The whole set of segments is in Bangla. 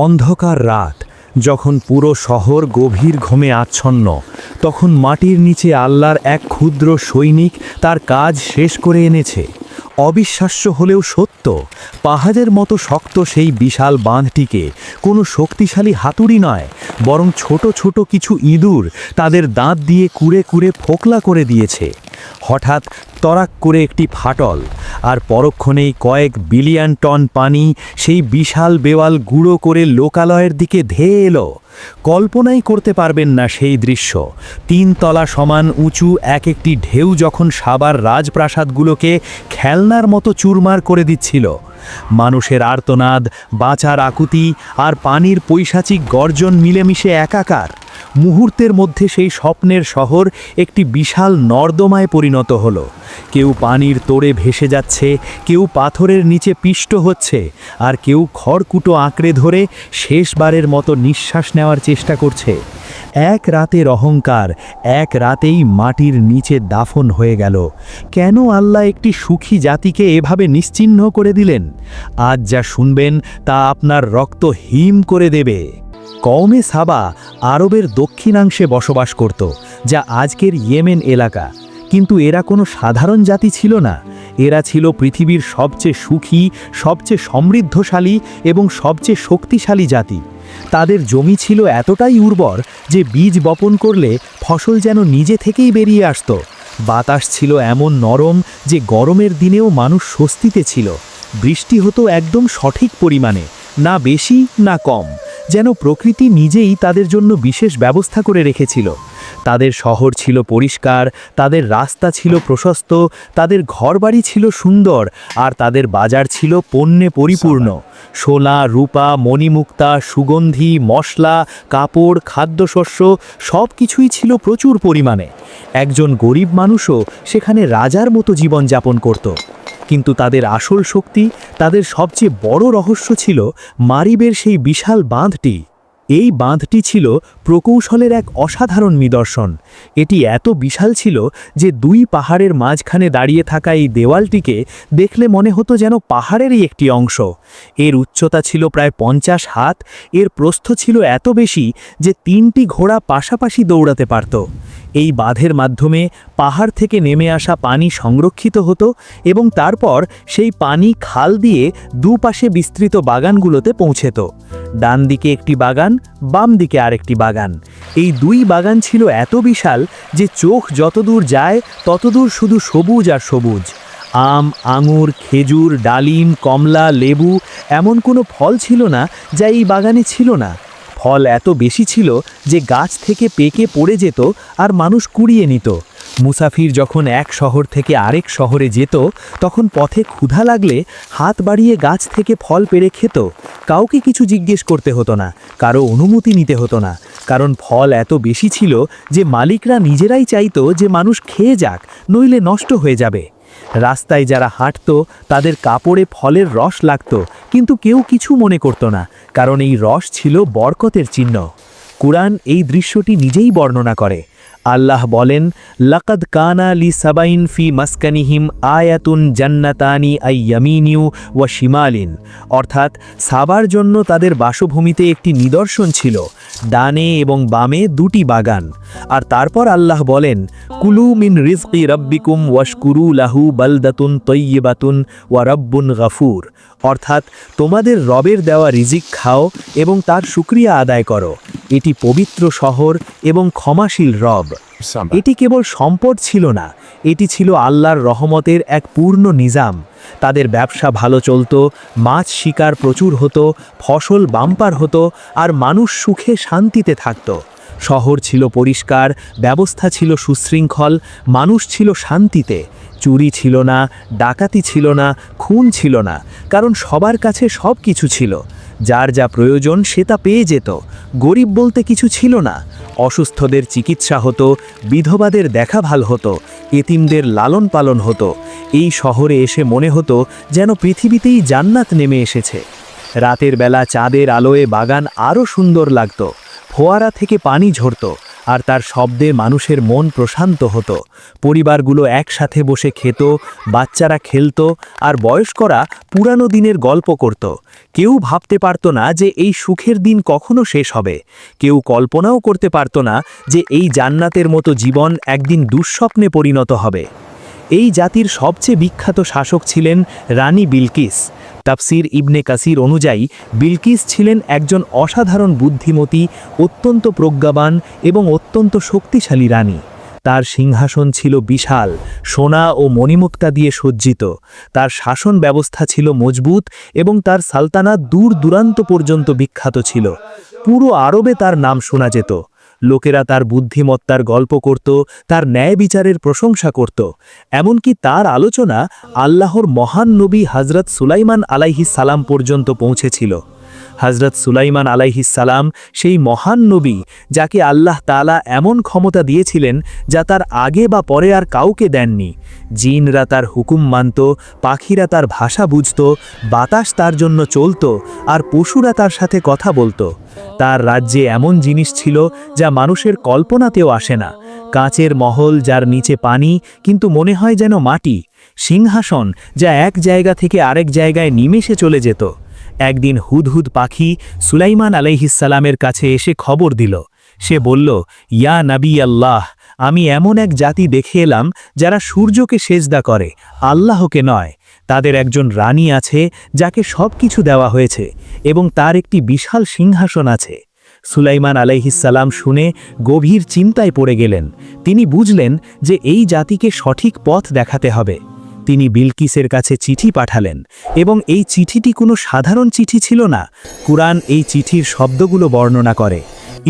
অন্ধকার রাত, যখন পুরো শহর গভীর ঘুমে আচ্ছন্ন, তখন মাটির নিচে আল্লাহর এক ক্ষুদ্র সৈনিক তার কাজ শেষ করে এনেছে। অবিশ্বাস্য হলেও সত্য, পাহাড়ের মতো শক্ত সেই বিশাল বাঁধটিকে কোনো শক্তিশালী হাতুড়ি নয়, বরং ছোট ছোট কিছু ইঁদুর তাদের দাঁত দিয়ে কুড়ে কুড়ে ফোকলা করে দিয়েছে। হঠাৎ তরাক করে একটি ফাটল, আর পরক্ষণেই কয়েক বিলিয়ন টন পানি সেই বিশাল বেওয়াল গুঁড়ো করে লোকালয়ের দিকে ধেয়ে এলো। কল্পনাই করতে পারবেন না সেই দৃশ্য। তিন তলা সমান উঁচু এক একটি ঢেউ যখন সাবার রাজপ্রাসাদগুলোকে খেলনার মতো চুরমার করে দিচ্ছিল। মানুষের আর্তনাদ, বাঁচার আকুতি আর পানির পৈশাচিক গর্জন মিলেমিশে একাকার। মুহূর্তের মধ্যে সেই স্বপ্নের শহর একটি বিশাল নর্দমায় পরিণত হল। কেউ পানির তোড়ে ভেসে যাচ্ছে, কেউ পাথরের নিচে পিষ্ট হচ্ছে, আর কেউ খড়কুটো আঁকড়ে ধরে শেষবারের মতো নিঃশ্বাস নেওয়ার চেষ্টা করছে। এক রাতের অহংকার, এক রাতেই মাটির নিচে দাফন হয়ে গেল। কেন আল্লাহ একটি সুখী জাতিকে এভাবে নিশ্চিহ্ন করে দিলেন? আজ যা শুনবেন তা আপনার রক্ত হিম করে দেবে। কওমে সাবা আরবের দক্ষিণাংশে বসবাস করত, যা আজকের ইয়েমেন এলাকা। কিন্তু এরা কোনো সাধারণ জাতি ছিল না। এরা ছিল পৃথিবীর সবচেয়ে সুখী, সবচেয়ে সমৃদ্ধশালী এবং সবচেয়ে শক্তিশালী জাতি। তাদের জমি ছিল এতটাই উর্বর যে বীজ বপন করলে ফসল যেন নিজে থেকেই বেরিয়ে আসতো। বাতাস ছিল এমন নরম যে গরমের দিনেও মানুষ স্বস্তিতে ছিল। বৃষ্টি হতো একদম সঠিক পরিমাণে। না বেশি না কম যেন প্রকৃতি নিজেই তাদের জন্য বিশেষ ব্যবস্থা করে রেখেছিল। তাদের শহর ছিল পরিষ্কার, তাদের রাস্তা ছিল প্রশস্ত, তাদের ঘরবাড়ি ছিল সুন্দর, আর তাদের বাজার ছিল পণ্যে পরিপূর্ণ। সোনা, রূপা, মণিমুক্তা, সুগন্ধি, মশলা, কাপড়, খাদ্যশস্য সব কিছুই ছিল প্রচুর পরিমাণে। একজন গরিব মানুষও সেখানে রাজার মতো জীবনযাপন করত। কিন্তু তাদের আসল শক্তি, তাদের সবচেয়ে বড় রহস্য ছিল মারিবের সেই বিশাল বাঁধটি। এই বাঁধটি ছিল প্রকৌশলের এক অসাধারণ নিদর্শন। এটি এত বিশাল ছিল যে দুই পাহাড়ের মাঝখানে দাঁড়িয়ে থাকা এই দেওয়ালটিকে দেখলে মনে হতো যেন পাহাড়েরই একটি অংশ। এর উচ্চতা ছিল প্রায় পঞ্চাশ হাত, এর প্রস্থ ছিল এত বেশি যে তিনটি ঘোড়া পাশাপাশি দৌড়াতে পারত। এই বাঁধের মাধ্যমে পাহাড় থেকে নেমে আসা পানি সংরক্ষিত হতো এবং তারপর সেই পানি খাল দিয়ে দুপাশে বিস্তৃত বাগানগুলোতে পৌঁছেত। ডান দিকে একটি বাগান বাম দিকে আরেকটি বাগান। এই দুই বাগান ছিল এত বিশাল যে চোখ যতদূর যায়, ততদূর শুধু সবুজ আর সবুজ। আম, আঙুর, খেজুর, ডালিম, কমলা, লেবু এমন কোনো ফল ছিল না যা এই বাগানে ছিল না। ফল এত বেশি ছিল যে গাছ থেকে পেকে পড়ে যেত আর মানুষ কুড়িয়ে নিত। মুসাফির যখন এক শহর থেকে আরেক শহরে যেত, তখন পথে ক্ষুধা লাগলে হাত বাড়িয়ে গাছ থেকে ফল পেরে খেত। কাউকে কিছু জিজ্ঞেস করতে হতো না, কারও অনুমতি নিতে হতো না, কারণ ফল এত বেশি ছিল যে মালিকরা নিজেরাই চাইতো যে মানুষ খেয়ে যাক, নইলে নষ্ট হয়ে যাবে। রাস্তায় যারা হাঁটত, তাদের কাপড়ে ফলের রস লাগত, কিন্তু কেউ কিছু মনে করত না, কারণ এই রস ছিল বরকতের চিহ্ন। কুরআন এই দৃশ্যটি নিজেই বর্ণনা করে। আল্লাহ বলেন, লাকাদ কানা লি সাবাইন ফি মাসকানিহিম আয়াতুন জান্নাতানি আই ইয়ামিনিউ ওয়া শিমালিন। অর্থাৎ, সাবার জন্য তাদের বাসভূমিতে একটি নিদর্শন ছিল, ডানে এবং বামে দুটি বাগান। আর তারপর আল্লাহ বলেন, কুলু মিন রিজকি রব্বিকুম ওয়াশকুরু লাহু বালদাতুন তৈয়বাতুন ওয়া রব্বুন গাফুর। অর্থাৎ তোমাদের রবের দেওয়া রিজিক খাও এবং তার শুক্রিয়া আদায় করো। এটি পবিত্র শহর এবং ক্ষমাশীল রব। এটি কেবল সম্পদ ছিল না এটি ছিল আল্লাহর রহমতের এক পূর্ণ নিজাম। তাদের ব্যবসা ভালো চলত মাছ শিকার প্রচুর হতো ফসল বাম্পার হতো আর মানুষ সুখে শান্তিতে থাকত। শহর ছিল পরিষ্কার ব্যবস্থা ছিল সুশৃঙ্খল মানুষ ছিল শান্তিতে। চুরি ছিল না, ডাকাতি ছিল না, খুন ছিল না, কারণ সবার কাছে সব কিছু ছিল। যার যা প্রয়োজন সে তা পেয়ে যেত। গরিব বলতে কিছু ছিল না। অসুস্থদের চিকিৎসা হতো, বিধবাদের দেখা ভালো হতো, এতিমদের লালন পালন হতো। এই শহরে এসে মনে হতো যেন পৃথিবীতেই জান্নাত নেমে এসেছে। রাতের বেলা চাঁদের আলোয় বাগান আরও সুন্দর লাগত। ফোয়ারা থেকে পানি ঝরত। আর তার শব্দে মানুষের মন প্রশান্ত হতো। পরিবারগুলো একসাথে বসে খেত, বাচ্চারা খেলত আর বয়স্করা পুরানো দিনের গল্প করত। কেউ ভাবতে পারত না যে এই সুখের দিন কখনো শেষ হবে। কেউ কল্পনাও করতে পারত না যে এই জান্নাতের মতো জীবন একদিন দুঃস্বপ্নে পরিণত হবে। এই জাতির সবচেয়ে বিখ্যাত শাসক ছিলেন রানী বিলকিস। তাফসির ইবনে কাসির অনুযায়ী বিলকিস ছিলেন একজন অসাধারণ বুদ্ধিমতী, অত্যন্ত প্রজ্ঞাবান এবং অত্যন্ত শক্তিশালী রানী। তার সিংহাসন ছিল বিশাল, সোনা ও মণিমুক্তা দিয়ে সজ্জিত। তার শাসন ব্যবস্থা ছিল মজবুত এবং তার সালতানা দূর দূরান্ত পর্যন্ত বিখ্যাত ছিল। পুরো আরবে তার নাম শোনা যেত। লোকেরা তার বুদ্ধিমত্তার গল্প করত, তার ন্যায় বিচারের প্রশংসা করত। এমনকি তার আলোচনা আল্লাহর মহান নবী হজরত সুলাইমান আলাইহি সালাম পর্যন্ত পৌঁছেছিল। হজরত সুলাইমান সালাম সেই মহান নবী যাকে আল্লাহ তালা এমন ক্ষমতা দিয়েছিলেন যা তার আগে বা পরে আর কাউকে দেননি। জিনরা তার হুকুম মানত, পাখিরা তার ভাষা বুঝত, বাতাস তার জন্য চলত আর পশুরা তার সাথে কথা বলতো। তার রাজ্যে এমন জিনিস ছিল যা মানুষের কল্পনাতেও আসে না। কাঁচের মহল যার নিচে পানি, কিন্তু মনে হয় যেন মাটি, সিংহাসন যা এক জায়গা থেকে আরেক জায়গায় নিমেষে চলে যেত। একদিন হুদহুদ পাখি সুলাইমান আলাইহিসালামের কাছে এসে খবর দিল। সে বলল, ইয়া নবী আল্লাহ আমি এমন এক জাতি দেখে এলাম যারা সূর্যকে সেজদা করে, আল্লাহকে নয়। তাদের একজন রানী আছে যাকে সব কিছু দেওয়া হয়েছে এবং তার একটি বিশাল সিংহাসন আছে। সুলাইমান আলাইহিসাল্লাম শুনে গভীর চিন্তায় পড়ে গেলেন। তিনি বুঝলেন যে এই জাতিকে সঠিক পথ দেখাতে হবে। তিনি বিলকিসের কাছে চিঠি পাঠালেন, এবং এই চিঠিটি কোনো সাধারণ চিঠি ছিল না। কুরআন এই চিঠির শব্দগুলো বর্ণনা করে,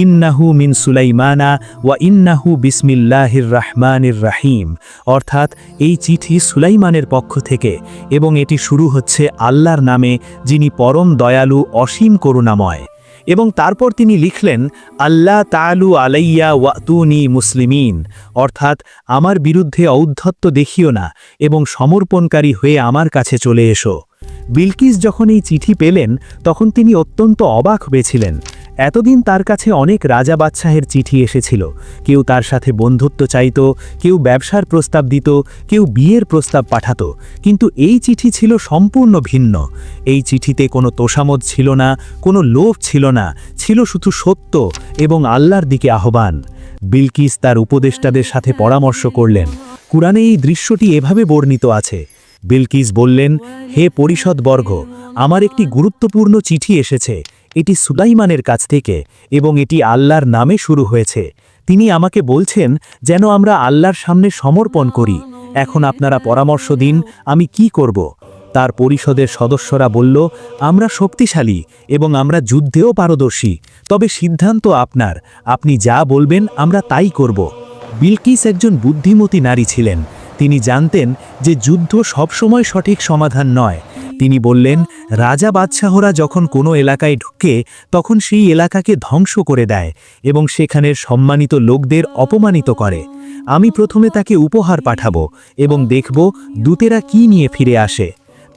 ইন্নাহু মিন সুলাইমানা ওয়া ইন্নাহু বিসমিল্লাহির রহমানির রাহিম। অর্থাৎ এই চিঠি সুলাইমানের পক্ষ থেকে, এবং এটি শুরু হচ্ছে আল্লাহর নামে, যিনি পরম দয়ালু, অসীম করুণাময়। এবং তারপর তিনি লিখলেন আল্লাহ তালু আলাইয়া ওয়াতুনি মুসলিমিন। অর্থাৎ, আমার বিরুদ্ধে ঔদ্ধত্য দেখিও না এবং সমর্পণকারী হয়ে আমার কাছে চলে এসো। বিলকিস যখন এই চিঠি পেলেন, তখন তিনি অত্যন্ত অবাক হয়েছিলেন। এতদিন তার কাছে অনেক রাজা বাদশাহের চিঠি এসেছিল। কেউ তার সাথে বন্ধুত্ব চাইত, কেউ ব্যবসার প্রস্তাব দিত, কেউ বিয়ের প্রস্তাব পাঠাত। কিন্তু এই চিঠি ছিল সম্পূর্ণ ভিন্ন। এই চিঠিতে কোনো তোষামত ছিল না, কোনো লোভ ছিল না, ছিল শুধু সত্য এবং আল্লাহর দিকে আহ্বান। বিলকিস তার উপদেষ্টাদের সাথে পরামর্শ করলেন। কুরআনে এই দৃশ্যটি এভাবে বর্ণিত আছে। বিলকিস বললেন, হে পরিষদবর্গ, আমার একটি গুরুত্বপূর্ণ চিঠি এসেছে। এটি সুলাইমানের কাছ থেকে এবং এটি আল্লাহর নামে শুরু হয়েছে। তিনি আমাকে বলছেন, যেন আমরা আল্লাহর সামনে সমর্পণ করি। এখন আপনারা পরামর্শ দিন, আমি কি করব? তার পরিষদের সদস্যরা বলল, আমরা শক্তিশালী এবং আমরা যুদ্ধেও পারদর্শী। তবে সিদ্ধান্ত আপনার। আপনি যা বলবেন, আমরা তাই করব। বিলকিস একজন বুদ্ধিমতী নারী ছিলেন। তিনি জানতেন যে যুদ্ধ সবসময় সঠিক সমাধান নয়। তিনি বললেন, রাজা বাদশাহরা যখন কোনো এলাকায় ঢুকে, তখন সেই এলাকাকে ধ্বংস করে দেয় এবং সেখানের সম্মানিত লোকদের অপমানিত করে। আমি প্রথমে তাকে উপহার পাঠাবো এবং দেখব দূতেরা কি নিয়ে ফিরে আসে।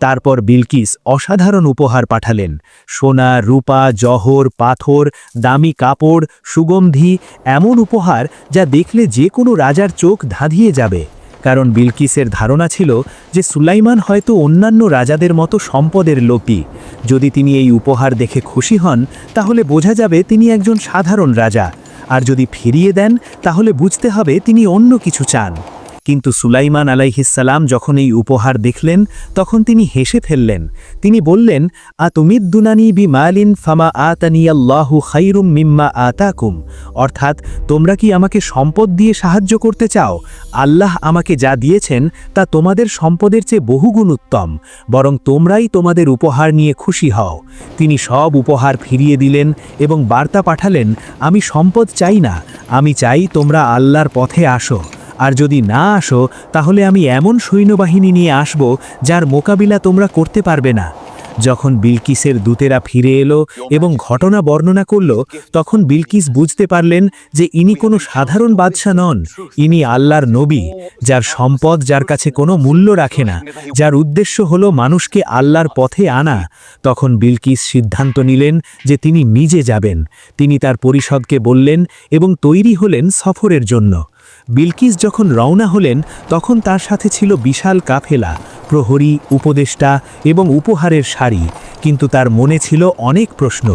তারপর বিলকিস অসাধারণ উপহার পাঠালেন। সোনা, রূপা, জহর, পাথর, দামি কাপড়, সুগন্ধি, এমন উপহার যা দেখলে যে কোনো রাজার চোখ ধাঁধিয়ে যাবে। কারণ বিলকিসের ধারণা ছিল যে সুলাইমান হয়তো অন্যান্য রাজাদের মতো সম্পদের লোকই যদি তিনি এই উপহার দেখে খুশি হন, তাহলে বোঝা যাবে তিনি একজন সাধারণ রাজা। আর যদি ফিরিয়ে দেন, তাহলে বুঝতে হবে তিনি অন্য কিছু চান। কিন্তু সুলাইমান আলাইহিসাল্লাম যখন এই উপহার দেখলেন, তখন তিনি হেসে ফেললেন। তিনি বললেন আ তুমিদ্দুনানি বি মালিন ফামা আতানিয়াল্লাহু খাইরুম মিম্মা আতাকুম। অর্থাৎ, তোমরা কি আমাকে সম্পদ দিয়ে সাহায্য করতে চাও? আল্লাহ আমাকে যা দিয়েছেন, তা তোমাদের সম্পদের চেয়ে বহুগুণ উত্তম, বরং তোমরাই তোমাদের উপহার নিয়ে খুশি হও। তিনি সব উপহার ফিরিয়ে দিলেন এবং বার্তা পাঠালেন, আমি সম্পদ চাই না, আমি চাই তোমরা আল্লাহর পথে আসো। আর যদি না আসো, তাহলে আমি এমন সৈন্যবাহিনী নিয়ে আসব যার মোকাবিলা তোমরা করতে পারবে না। যখন বিলকিসের দূতেরা ফিরে এলো এবং ঘটনা বর্ণনা করল, তখন বিলকিস বুঝতে পারলেন যে ইনি কোনো সাধারণ বাদশা নন, ইনি আল্লাহর নবী, যার সম্পদ যার কাছে কোনো মূল্য রাখে না, যার উদ্দেশ্য হলো মানুষকে আল্লাহর পথে আনা। তখন বিলকিস সিদ্ধান্ত নিলেন যে তিনি নিজে যাবেন। তিনি তার পরিষদকে বললেন এবং তৈরি হলেন সফরের জন্য। বিলকিস যখন রওনা হলেন, তখন তার সাথে ছিল বিশাল কাফেলা, প্রহরী, উপদেষ্টা এবং উপহারের শাড়ি কিন্তু তার মনে ছিল অনেক প্রশ্ন,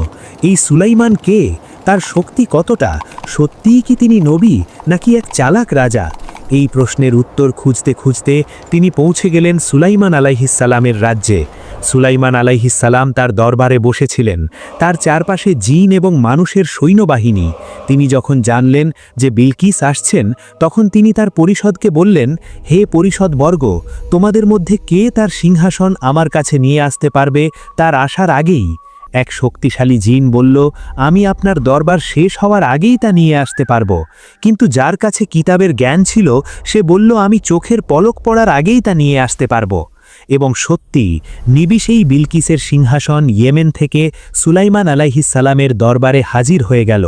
এই সুলাইমান কে? তার শক্তি কতটা? সত্যিই কি তিনি নবী, নাকি এক চালাক রাজা? এই প্রশ্নের উত্তর খুঁজতে খুঁজতে তিনি পৌঁছে গেলেন সুলাইমান আলাইহিসালামের রাজ্যে। সুলাইমান আলাইহিসালাম তার দরবারে বসেছিলেন। তার চারপাশে জিন এবং মানুষের সৈন্যবাহিনী। তিনি যখন জানলেন যে বিলকিস আসছেন, তখন তিনি তার পরিষদকে বললেন, হে পরিষদ বর্গ তোমাদের মধ্যে কে তার সিংহাসন আমার কাছে নিয়ে আসতে পারবে তার আসার আগেই? এক শক্তিশালী জিন বলল, আমি আপনার দরবার শেষ হওয়ার আগেই তা নিয়ে আসতে পারব। কিন্তু যার কাছে কিতাবের জ্ঞান ছিল, সে বলল, আমি চোখের পলক পড়ার আগেই তা নিয়ে আসতে পারব। এবং সত্যি নিবিষেই বিলকিসের সিংহাসন ইয়েমেন থেকে সুলাইমান আলাইহিসালামের দরবারে হাজির হয়ে গেল।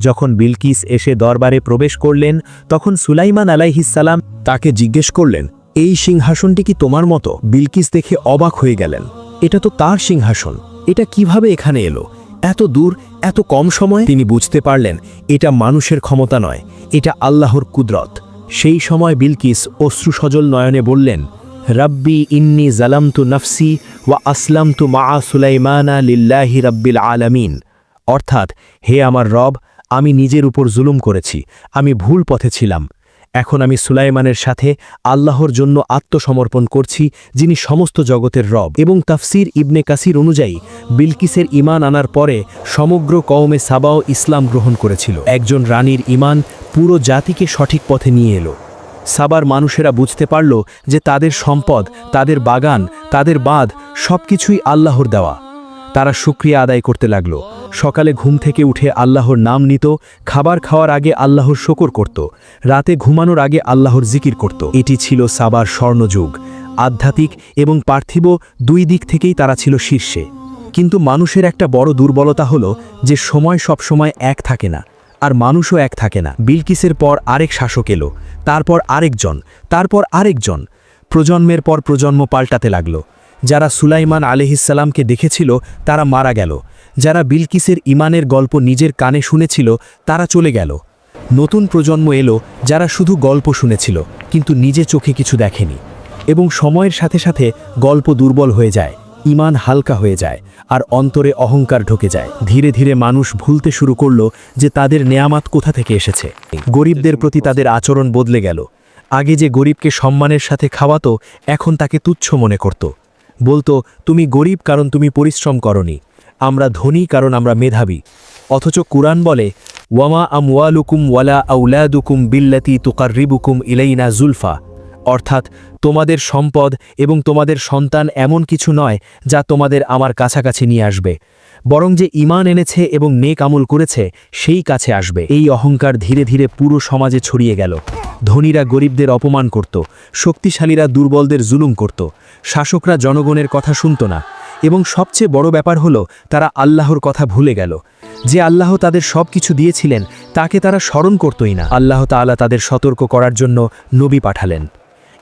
যখন বিলকিস এসে দরবারে প্রবেশ করলেন, তখন সুলাইমান আলাইহিসালাম তাকে জিজ্ঞেস করলেন, এই সিংহাসনটি কি তোমার মতো? বিলকিস দেখে অবাক হয়ে গেলেন, এটা তো তার সিংহাসন, এটা কীভাবে এখানে এলো? এত দূর, এত কম সময়? তিনি বুঝতে পারলেন, এটা মানুষের ক্ষমতা নয়, এটা আল্লাহর কুদরত। সেই সময় বিলকিস অশ্রুসজল নয়নে বললেন রব্বি ইন্নি জালামতু নফসি ওয়া আসলামতু মা সুলাইমানা লিল্লাহি রব্বিল আলামিন। অর্থাৎ, হে আমার রব, আমি নিজের উপর জুলুম করেছি, আমি ভুল পথে ছিলাম। এখন আমি সুলাইমানের সাথে আল্লাহর জন্য আত্মসমর্পণ করছি, যিনি সমস্ত জগতের রব। এবং তাফসির ইবনে কাসির অনুযায়ী, বিলকিসের ইমান আনার পরে সমগ্র কওমে সাবাও ইসলাম গ্রহণ করেছিল। একজন রানীর ইমান পুরো জাতিকে সঠিক পথে নিয়ে এলো। সাবার মানুষেরা বুঝতে পারল যে তাদের সম্পদ, তাদের বাগান, তাদের বাঁধ সবকিছুই আল্লাহর দেওয়া। তারা শুক্রিয়া আদায় করতে লাগল। সকালে ঘুম থেকে উঠে আল্লাহর নাম নিত, খাবার খাওয়ার আগে আল্লাহর শকর করত, রাতে ঘুমানোর আগে আল্লাহর জিকির করত। এটি ছিল সাবার স্বর্ণযুগ। আধ্যাত্মিক এবং পার্থিব দুই দিক থেকেই তারা ছিল শীর্ষে। কিন্তু মানুষের একটা বড় দুর্বলতা হলো যে সময় সব সময় এক থাকে না। আর মানুষও এক থাকে না। বিলকিসের পর আরেক শাসক এলো, তারপর আরেকজন তারপর আরেকজন। প্রজন্মের পর প্রজন্ম পাল্টাতে লাগল। যারা সুলাইমান আলহিসাল্লামকে দেখেছিল, তারা মারা গেল। যারা বিলকিসের ইমানের গল্প নিজের কানে শুনেছিল, তারা চলে গেল। নতুন প্রজন্ম এলো, যারা শুধু গল্প শুনেছিল, কিন্তু নিজে চোখে কিছু দেখেনি। এবং সময়ের সাথে সাথে গল্প দুর্বল হয়ে যায়। ইমান হালকা হয়ে যায় আর অন্তরে অহংকার ঢুকে যায়। ধীরে ধীরে মানুষ ভুলতে শুরু করল যে তাদের নেয়ামাত কোথা থেকে এসেছে। গরিবদের প্রতি তাদের আচরণ বদলে গেল। আগে যে গরিবকে সম্মানের সাথে খাওয়াতো, এখন তাকে তুচ্ছ মনে করত। বলতো, তুমি গরিব কারণ তুমি পরিশ্রম করনি। আমরা ধনী কারণ আমরা মেধাবী। অথচ কুরআন বলে, ওয়ামা আমওয়ালুকুম ওয়ালা আউলাদুকুম বিল্লাতি তুকাররিবুকুম ইলাইনা জুলফা। অর্থাৎ তোমাদের সম্পদ এবং তোমাদের সন্তান এমন কিছু নয় যা তোমাদের আমার কাছাকাছি নিয়ে আসবে। বরং যে ইমান এনেছে এবং নেক আমল করেছে, সেই কাছে আসবে। এই অহংকার ধীরে ধীরে পুরো সমাজে ছড়িয়ে গেল। ধনীরা গরিবদের অপমান করত, শক্তিশালীরা দুর্বলদের জুলুম করত। শাসকরা জনগণের কথা শুনত না। এবং সবচেয়ে বড় ব্যাপার হলো, তারা আল্লাহর কথা ভুলে গেল। যে আল্লাহ তাদের সব কিছু দিয়েছিলেন, তাকে তারা স্মরণ করতই না। আল্লাহ তাআলা তাদের সতর্ক করার জন্য নবী পাঠালেন।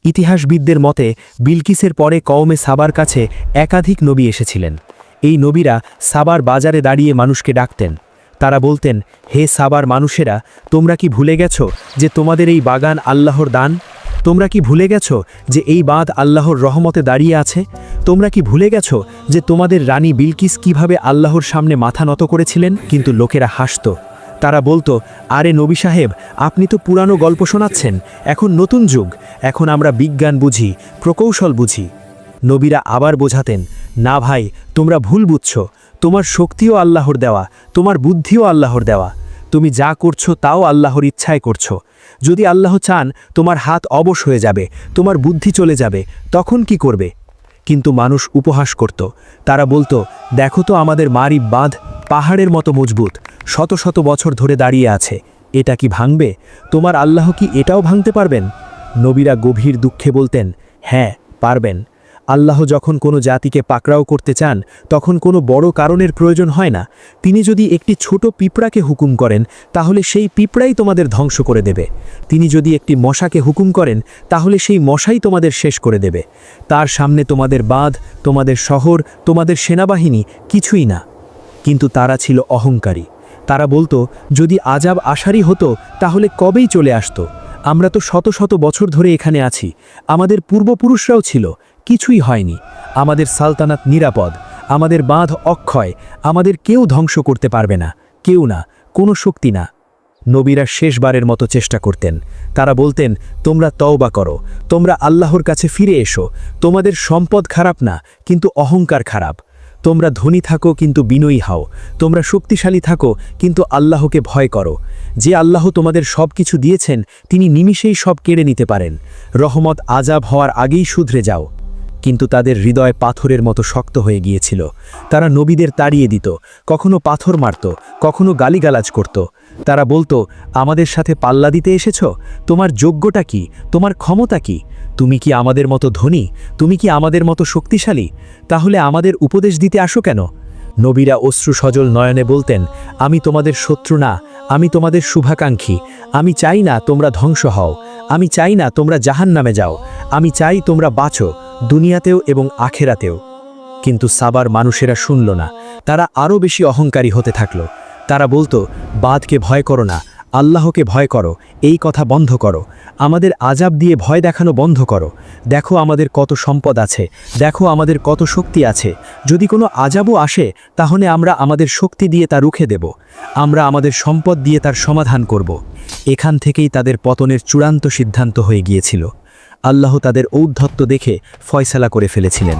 ইতিহাসবিদদের মতে, বিলকিসের পরে কওমে সাবার কাছে একাধিক নবী এসেছিলেন। এই নবীরা সাবার বাজারে দাঁড়িয়ে মানুষকে ডাকতেন। তারা বলতেন, হে সাবার মানুষেরা, তোমরা কি ভুলে গেছো যে তোমাদের এই বাগান আল্লাহর দান? তোমরা কি ভুলে গেছো যে এই বাঁধ আল্লাহর রহমতে দাঁড়িয়ে আছে? তোমরা কি ভুলে গেছো যে তোমাদের রানী বিলকিস কীভাবে আল্লাহর সামনে মাথা নত করেছিলেন? কিন্তু লোকেরা হাসত। তারা বলতো, আরে নবী সাহেব, আপনি তো পুরানো গল্প শোনাচ্ছেন, এখন নতুন যুগ, এখন আমরা বিজ্ঞান বুঝি, প্রকৌশল বুঝি। নবীরা আবার বোঝাতেন, না ভাই, তোমরা ভুল বুঝছ, তোমার শক্তিও আল্লাহর দেওয়া, তোমার বুদ্ধিও আল্লাহর দেওয়া, তুমি যা করছ তাও আল্লাহর ইচ্ছায় করছ। যদি আল্লাহ চান, তোমার হাত অবশ হয়ে যাবে, তোমার বুদ্ধি চলে যাবে, তখন কি করবে? কিন্তু মানুষ উপহাস করত, তারা বলতো, দেখো তো আমাদের মারিব বাঁধ পাহাড়ের মতো মজবুত শত শত বছর ধরে দাঁড়িয়ে আছে। এটা কি ভাঙবে? তোমার আল্লাহ কি এটাও ভাঙতে পারবেন? নবীরা গভীর দুঃখে বলতেন হ্যাঁ পারবেন। আল্লাহ যখন কোনো জাতিকে পাকড়াও করতে চান, তখন কোনো বড় কারণের প্রয়োজন হয় না। তিনি যদি একটি ছোট পিঁপড়াকে হুকুম করেন, তাহলে সেই পিঁপড়াই তোমাদের ধ্বংস করে দেবে। তিনি যদি একটি মশাকে হুকুম করেন, তাহলে সেই মশাই তোমাদের শেষ করে দেবে। তার সামনে তোমাদের বাঁধ, তোমাদের শহর, তোমাদের সেনাবাহিনী কিছুই না। কিন্তু তারা ছিল অহংকারী। তারা বলতো, যদি আজাব আশারই হতো, তাহলে কবেই চলে আসতো? আমরা তো শত শত বছর ধরে এখানে আছি। আমাদের পূর্বপুরুষরাও ছিল। কিছুই হয়নি। আমাদের সালতানাত নিরাপদ। আমাদের বাঁধ অক্ষয়। আমাদের কেউ ধ্বংস করতে পারবে না। কেউ না। কোনো শক্তি না। নবীরা শেষবারের মতো চেষ্টা করতেন। তারা বলতেন, তোমরা তওবা করো। তোমরা আল্লাহর কাছে ফিরে এসো। তোমাদের সম্পদ খারাপ না, কিন্তু অহংকার খারাপ। তোমরা ধনী থাকো, কিন্তু বিনয়ী হাও। তোমরা শক্তিশালী থাকো, কিন্তু আল্লাহকে ভয় করো। যে আল্লাহ তোমাদের সব কিছু দিয়েছেন, তিনি নিমিষেই সব কেড়ে নিতে পারেন। রহমত আজাব হওয়ার আগেই শুধরে যাও। কিন্তু তাদের হৃদয় পাথরের মতো শক্ত হয়ে গিয়েছিল। তারা নবীদের তাড়িয়ে দিত, কখনো পাথর মারত, কখনো গালিগালাজ করত। তারা বলতো, আমাদের সাথে পাল্লা দিতে এসেছ? তোমার যোগ্যটা কি? তোমার ক্ষমতা কি? তুমি কি আমাদের মতো ধনী? তুমি কি আমাদের মতো শক্তিশালী? তাহলে আমাদের উপদেশ দিতে আসো কেন? নবীরা অশ্রু সজল নয়নে বলতেন, আমি তোমাদের শত্রু না, আমি তোমাদের শুভাকাঙ্ক্ষী। আমি চাই না তোমরা ধ্বংস হও। আমি চাই না তোমরা জাহান নামে যাও। আমি চাই তোমরা বাঁচো, দুনিয়াতেও এবং আখেরাতেও। কিন্তু সাবার মানুষেরা শুনল না। তারা আরও বেশি অহংকারী হতে থাকল। তারা বলতো, বাদকে ভয় করো না, আল্লাহকে ভয় করো, এই কথা বন্ধ করো। আমাদের আজাব দিয়ে ভয় দেখানো বন্ধ করো। দেখো আমাদের কত সম্পদ আছে, দেখো আমাদের কত শক্তি আছে। যদি কোনো আজাবও আসে, তাহলে আমরা আমাদের শক্তি দিয়ে তা রুখে দেব। আমরা আমাদের সম্পদ দিয়ে তার সমাধান করব। এখান থেকেই তাদের পতনের চূড়ান্ত সিদ্ধান্ত হয়ে গিয়েছিল। আল্লাহ তাদের ঔদ্ধত্য দেখে ফয়সালা করে ফেলেছিলেন।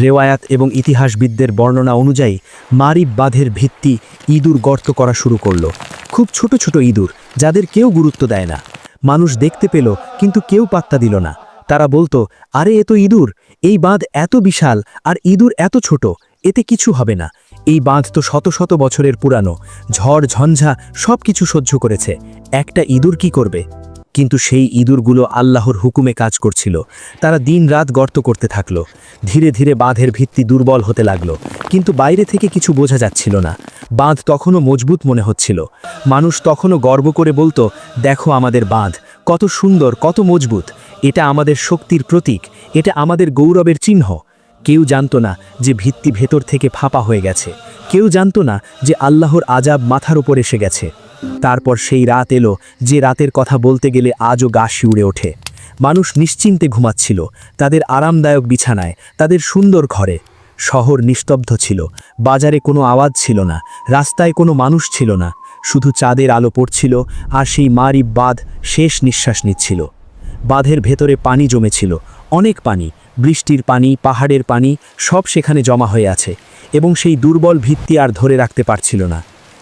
রেওয়ায়াত এবং ইতিহাসবিদদের বর্ণনা অনুযায়ী মারিব বাঁধের ভিত্তি ইঁদুর গর্ত করা শুরু করল। খুব ছোট ছোট ইঁদুর, যাদের কেউ গুরুত্ব দেয় না। মানুষ দেখতে পেল, কিন্তু কেউ পাত্তা দিল না। তারা বলতো, আরে, এ তো ইঁদুর! এই বাঁধ এত বিশাল আর ইঁদুর এত ছোট, এতে কিছু হবে না। এই বাঁধ তো শত শত বছরের পুরানো। ঝড়, ঝঞ্ঝা সব কিছু সহ্য করেছে। একটা ইঁদুর কি করবে? কিন্তু সেই ইঁদুরগুলো আল্লাহর হুকুমে কাজ করছিল। তারা দিন রাত গর্ত করতে থাকল। ধীরে ধীরে বাঁধের ভিত্তি দুর্বল হতে লাগল। কিন্তু বাইরে থেকে কিছু বোঝা যাচ্ছিল না। বাঁধ তখনও মজবুত মনে হচ্ছিল। মানুষ তখনও গর্ব করে বলতো, দেখো আমাদের বাঁধ, কত সুন্দর, কত মজবুত। এটা আমাদের শক্তির প্রতীক, এটা আমাদের গৌরবের চিহ্ন। কেউ জানতো না যে ভিত্তি ভেতর থেকে ফাঁপা হয়ে গেছে। কেউ জানতো না যে আল্লাহর আজাব মাথার উপর এসে গেছে। তারপর সেই রাত এলো যে রাতের কথা বলতে গেলে আজও গা শিউড়ে ওঠে। মানুষ নিশ্চিন্তে ঘুমাচ্ছিল, তাদের আরামদায়ক বিছানায়, তাদের সুন্দর ঘরে। শহর নিস্তব্ধ ছিল, বাজারে কোনো আওয়াজ ছিল না, রাস্তায় কোনো মানুষ ছিল না, শুধু চাঁদের আলো পড়ছিল আর সেই মারি বাঁধ শেষ নিঃশ্বাস নিচ্ছিল। বাঁধের ভেতরে পানি জমেছিল, অনেক পানি, বৃষ্টির পানি, পাহাড়ের পানি, সব সেখানে জমা হয়ে আছে এবং সেই দুর্বল ভিত্তি আর ধরে রাখতে পারছিল না।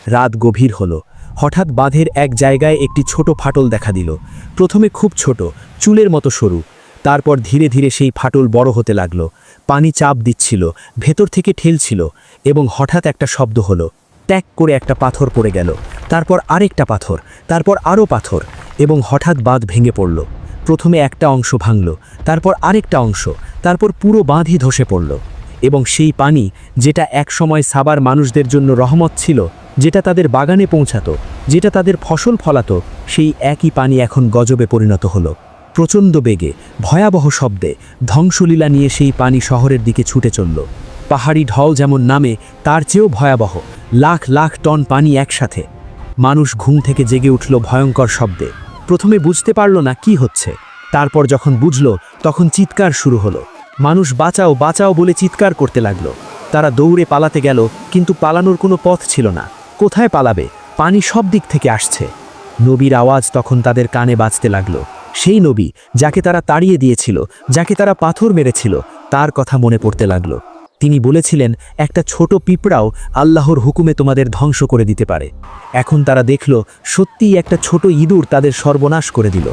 রাত গভীর হলো হঠাৎ বাঁধের এক জায়গায় একটি ছোট ফাটল দেখা দিল। প্রথমে খুব ছোট, চুলের মতো সরু। তারপর ধীরে ধীরে সেই ফাটল বড় হতে লাগল। পানি চাপ দিচ্ছিল, ভেতর থেকে ঠেলছিল এবং হঠাৎ একটা শব্দ হলো। ট্যাক করে একটা পাথর পড়ে গেল। তারপর আরেকটা পাথর, তারপর আরও পাথর এবং হঠাৎ বাঁধ ভেঙে পড়ল। প্রথমে একটা অংশ ভাঙল, তারপর আরেকটা অংশ, তারপর পুরো বাঁধই ধসে পড়ল। এবং সেই পানি যেটা একসময় সাবার মানুষদের জন্য রহমত ছিল, যেটা তাদের বাগানে পৌঁছাতো, যেটা তাদের ফসল ফলাতো, সেই একই পানি এখন গজবে পরিণত হলো। প্রচণ্ড বেগে, ভয়াবহ শব্দে ধ্বংসলীলা নিয়ে সেই পানি শহরের দিকে ছুটে চলল। পাহাড়ি ঢল যেমন নামে, তার চেয়েও ভয়াবহ, লাখ লাখ টন পানি একসাথে। মানুষ ঘুম থেকে জেগে উঠল ভয়ঙ্কর শব্দে। প্রথমে বুঝতে পারল না কি হচ্ছে। তারপর যখন বুঝল, তখন চিৎকার শুরু হলো। মানুষ বাঁচাও বাঁচাও বলে চিৎকার করতে লাগল। তারা দৌড়ে পালাতে গেল, কিন্তু পালানোর কোনো পথ ছিল না। কোথায় পালাবে? পানি সব দিক থেকে আসছে। নবীর আওয়াজ তখন তাদের কানে বাজতে লাগল। সেই নবী, যাকে তারা তাড়িয়ে দিয়েছিল, যাকে তারা পাথর মেরেছিল, তার কথা মনে পড়তে লাগল। তিনি বলেছিলেন, একটা ছোট পিঁপড়াও আল্লাহর হুকুমে তোমাদের ধ্বংস করে দিতে পারে। এখন তারা দেখল, সত্যিই একটা ছোট ইঁদুর তাদের সর্বনাশ করে দিল।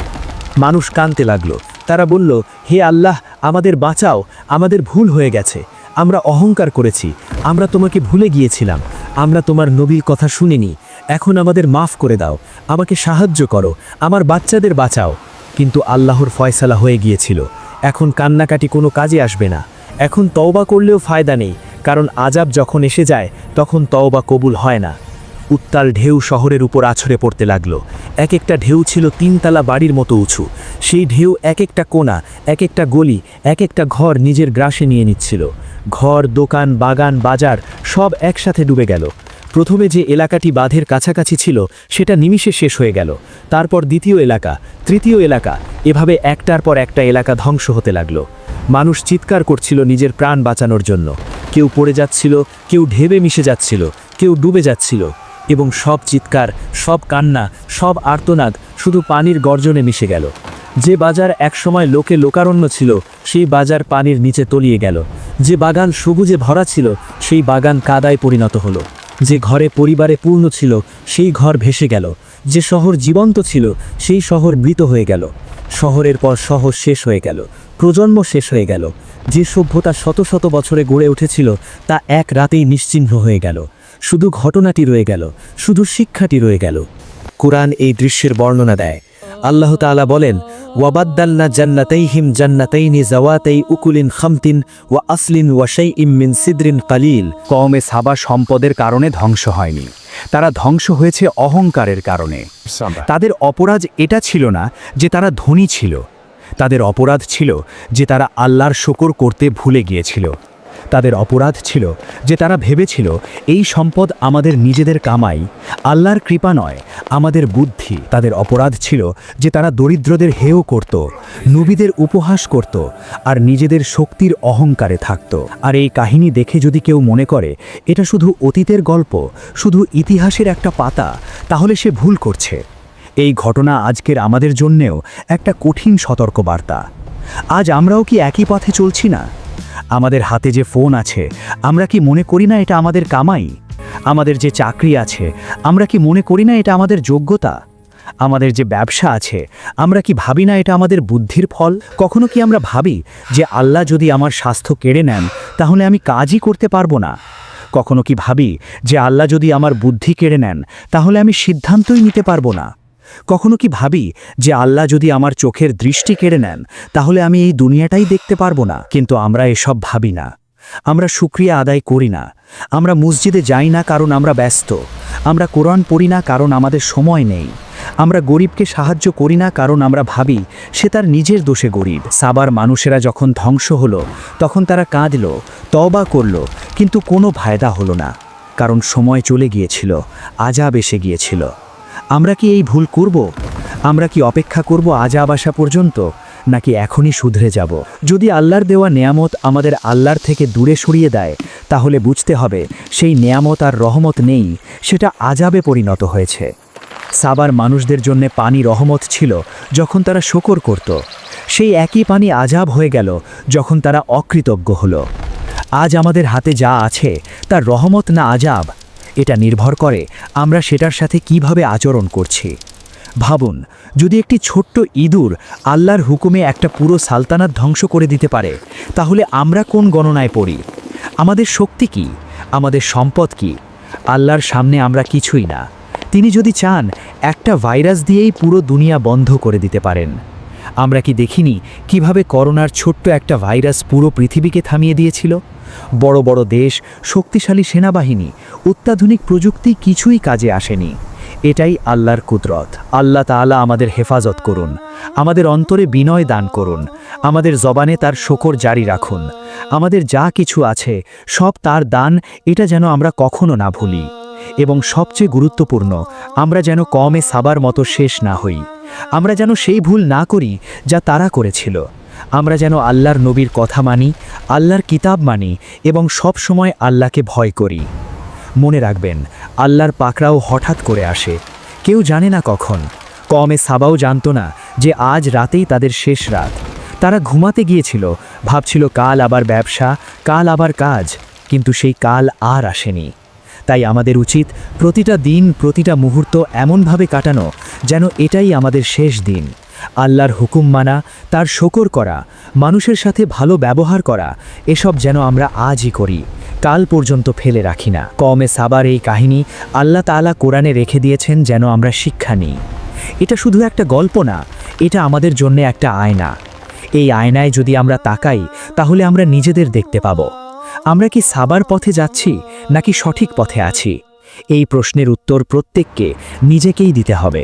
মানুষ কানতে লাগল। তারা বলল, হে আল্লাহ আমাদের বাঁচাও, আমাদের ভুল হয়ে গেছে। আমরা অহংকার করেছি। আমরা তোমাকে ভুলে গিয়েছিলাম। আমরা তোমার নবীর কথা শুনিনি। এখন আমাদের মাফ করে দাও। আমাকে সাহায্য করো। আমার বাচ্চাদের বাঁচাও। কিন্তু আল্লাহর ফয়সালা হয়ে গিয়েছিল। এখন কান্নাকাটি কোনো কাজে আসবে না। এখন তওবা করলেও ফায়দা নেই। কারণ আজাব যখন এসে যায়, তখন তওবা কবুল হয় না। উত্তাল ঢেউ শহরের উপর আছড়ে পড়তে লাগল। এক একটা ঢেউ ছিল তিনতলা বাড়ির মতো উঁচু। সেই ঢেউ এক একটা কোণা, এক একটা গলি, এক একটা ঘর নিজের গ্রাসে নিয়ে নিচ্ছিল। ঘর, দোকান, বাগান, বাজার সব একসাথে ডুবে গেল। প্রথমে যে এলাকাটি বাঁধের কাছাকাছি ছিল, সেটা নিমিষে শেষ হয়ে গেল। তারপর দ্বিতীয় এলাকা, তৃতীয় এলাকা, এভাবে একটার পর একটা এলাকা ধ্বংস হতে লাগল। মানুষ চিৎকার করছিল নিজের প্রাণ বাঁচানোর জন্য। কেউ পড়ে যাচ্ছিল, কেউ ঢেবে মিশে যাচ্ছিল, কেউ ডুবে যাচ্ছিল। এবং সব চিৎকার, সব কান্না, সব আর্তনাদ শুধু পানির গর্জনে মিশে গেল। যে বাজার একসময় লোকে লোকারণ্য ছিল, সেই বাজার পানির নিচে তলিয়ে গেল। যে বাগান সবুজে ভরা ছিল, সেই বাগান কাদায় পরিণত হলো। যে ঘরে পরিবারে পূর্ণ ছিল, সেই ঘর ভেসে গেল। যে শহর জীবন্ত ছিল, সেই শহর মৃত হয়ে গেল। শহরের পর শহর শেষ হয়ে গেল, প্রজন্ম শেষ হয়ে গেল। যে সভ্যতা শত শত বছরে গড়ে উঠেছিল, তা এক রাতেই নিশ্চিহ্ন হয়ে গেল। শুধু ঘটনাটি রয়ে গেল শুধু শিক্ষাটি রয়ে গেল। কোরআন এই দৃশ্যের বর্ণনা দেয়। আল্লাহ তাআলা বলেন ওয়াবাদ্দাল্না জান্নাতাইহিম জান্নাতাইনি জাওয়াতাই উকুলিন খামতিন ওয়া আসলিন ওয়া শাইইম মিন সিদরিন কালিল। কমে সাবা সম্পদের কারণে ধ্বংস হয়নি। তারা ধ্বংস হয়েছে অহংকারের কারণে। তাদের অপরাধ এটা ছিল না যে তারা ধনী ছিল। তাদের অপরাধ ছিল যে তারা আল্লাহর শকর করতে ভুলে গিয়েছিল। তাদের অপরাধ ছিল যে তারা ভেবেছিল, এই সম্পদ আমাদের নিজেদের কামাই, আল্লাহর কৃপা নয়, আমাদের বুদ্ধি। তাদের অপরাধ ছিল যে তারা দরিদ্রদের হেয় করত, নবীদের উপহাস করত, আর নিজেদের শক্তির অহংকারে থাকত। আর এই কাহিনী দেখে যদি কেউ মনে করে, এটা শুধু অতীতের গল্প, শুধু ইতিহাসের একটা পাতা, তাহলে সে ভুল করছে। এই ঘটনা আজকের আমাদের জন্যেও একটা কঠিন সতর্কবার্তা। আজ আমরাও কি একই পথে চলছি না? আমাদের হাতে যে ফোন আছে, আমরা কি মনে করি না এটা আমাদের কামাই? আমাদের যে চাকরি আছে, আমরা কি মনে করি না এটা আমাদের যোগ্যতা? আমাদের যে ব্যবসা আছে, আমরা কি ভাবি না এটা আমাদের বুদ্ধির ফল? কখনো কি আমরা ভাবি যে আল্লাহ যদি আমার স্বাস্থ্য কেড়ে নেন, তাহলে আমি কাজই করতে পারব না? কখনো কি ভাবি যে আল্লাহ যদি আমার বুদ্ধি কেড়ে নেন, তাহলে আমি সিদ্ধান্তই নিতে পারব না? কখনো কি ভাবি যে আল্লাহ যদি আমার চোখের দৃষ্টি কেড়ে নেন, তাহলে আমি এই দুনিয়াটাই দেখতে পারব না? কিন্তু আমরা এসব ভাবি না। আমরা শুক্রিয়া আদায় করি না। আমরা মসজিদে যাই না কারণ আমরা ব্যস্ত। আমরা কোরআন পড়ি না কারণ আমাদের সময় নেই। আমরা গরিবকে সাহায্য করি না কারণ আমরা ভাবি সে তার নিজের দোষে গরিব। সাবার মানুষেরা যখন ধ্বংস হলো, তখন তারা কাঁদল তবা করল, কিন্তু কোনো ফায়দা হলো না। কারণ সময় চলে গিয়েছিল, আজাব এসে গিয়েছিল। আমরা কি এই ভুল করব? আমরা কি অপেক্ষা করব আজাব আসা পর্যন্ত, নাকি এখনই শুধরে যাব? যদি আল্লাহর দেওয়া নেয়ামত আমাদের আল্লাহর থেকে দূরে সরিয়ে দেয়, তাহলে বুঝতে হবে সেই নেয়ামত আর রহমত নেই, সেটা আজাবে পরিণত হয়েছে। সাবার মানুষদের জন্য পানি রহমত ছিল যখন তারা শকর করত। সেই একই পানি আজাব হয়ে গেল যখন তারা অকৃতজ্ঞ হলো। আজ আমাদের হাতে যা আছে, তার রহমত না আজাব এটা নির্ভর করে আমরা সেটার সাথে কীভাবে আচরণ করছি। ভাবুন, যদি একটি ছোট্ট ইঁদুর আল্লাহর হুকুমে একটা পুরো সালতানাত ধ্বংস করে দিতে পারে, তাহলে আমরা কোন গণনায় পড়ি? আমাদের শক্তি কি? আমাদের সম্পদ কি? আল্লাহর সামনে আমরা কিছুই না। তিনি যদি চান, একটা ভাইরাস দিয়েই পুরো দুনিয়া বন্ধ করে দিতে পারেন। আমরা কি দেখিনি কীভাবে করোনার ছোট্ট একটা ভাইরাস পুরো পৃথিবীকে থামিয়ে দিয়েছিল? বড় বড় দেশ, শক্তিশালী সেনাবাহিনী, অত্যাধুনিক প্রযুক্তি কিছুই কাজে আসেনি। এটাই আল্লাহর কুদরত। আল্লাহ তাআলা আমাদের হেফাজত করুন, আমাদের অন্তরে বিনয় দান করুন, আমাদের জবানে তার শকর জারি রাখুন। আমাদের যা কিছু আছে, সব তার দান, এটা যেন আমরা কখনো না ভুলি। এবং সবচেয়ে গুরুত্বপূর্ণ, আমরা যেন কমে সাবার মতো শেষ না হই। আমরা যেন সেই ভুল না করি, যা তারা করেছিল। আমরা যেন আল্লাহর নবীর কথা মানি, আল্লাহর কিতাব মানি এবং সব সময় আল্লাহকে ভয় করি। মনে রাখবেন, আল্লাহর পাকড়াও হঠাৎ করে আসে। কেউ জানে না কখন। কমে সাবাও জানত না যে আজ রাতেই তাদের শেষ রাত। তারা ঘুমাতে গিয়েছিল, ভাবছিল কাল আবার ব্যবসা, কাল আবার কাজ, কিন্তু সেই কাল আর আসেনি। তাই আমাদের উচিত প্রতিটা দিন, প্রতিটা মুহূর্ত এমনভাবে কাটানো যেন এটাই আমাদের শেষ দিন। আল্লাহর হুকুম মানা, তার শকর করা, মানুষের সাথে ভালো ব্যবহার করা, এসব যেন আমরা আজই করি, কাল পর্যন্ত ফেলে রাখি না। কমে সাবার এই কাহিনী আল্লাহ তাআলা কোরআনে রেখে দিয়েছেন যেন আমরা শিক্ষা নিই। এটা শুধু একটা গল্প না, এটা আমাদের জন্য একটা আয়না। এই আয়নায় যদি আমরা তাকাই, তাহলে আমরা নিজেদের দেখতে পাব। আমরা কি সাবার পথে যাচ্ছি, নাকি সঠিক পথে আছি? এই প্রশ্নের উত্তর প্রত্যেককে নিজেকেই দিতে হবে।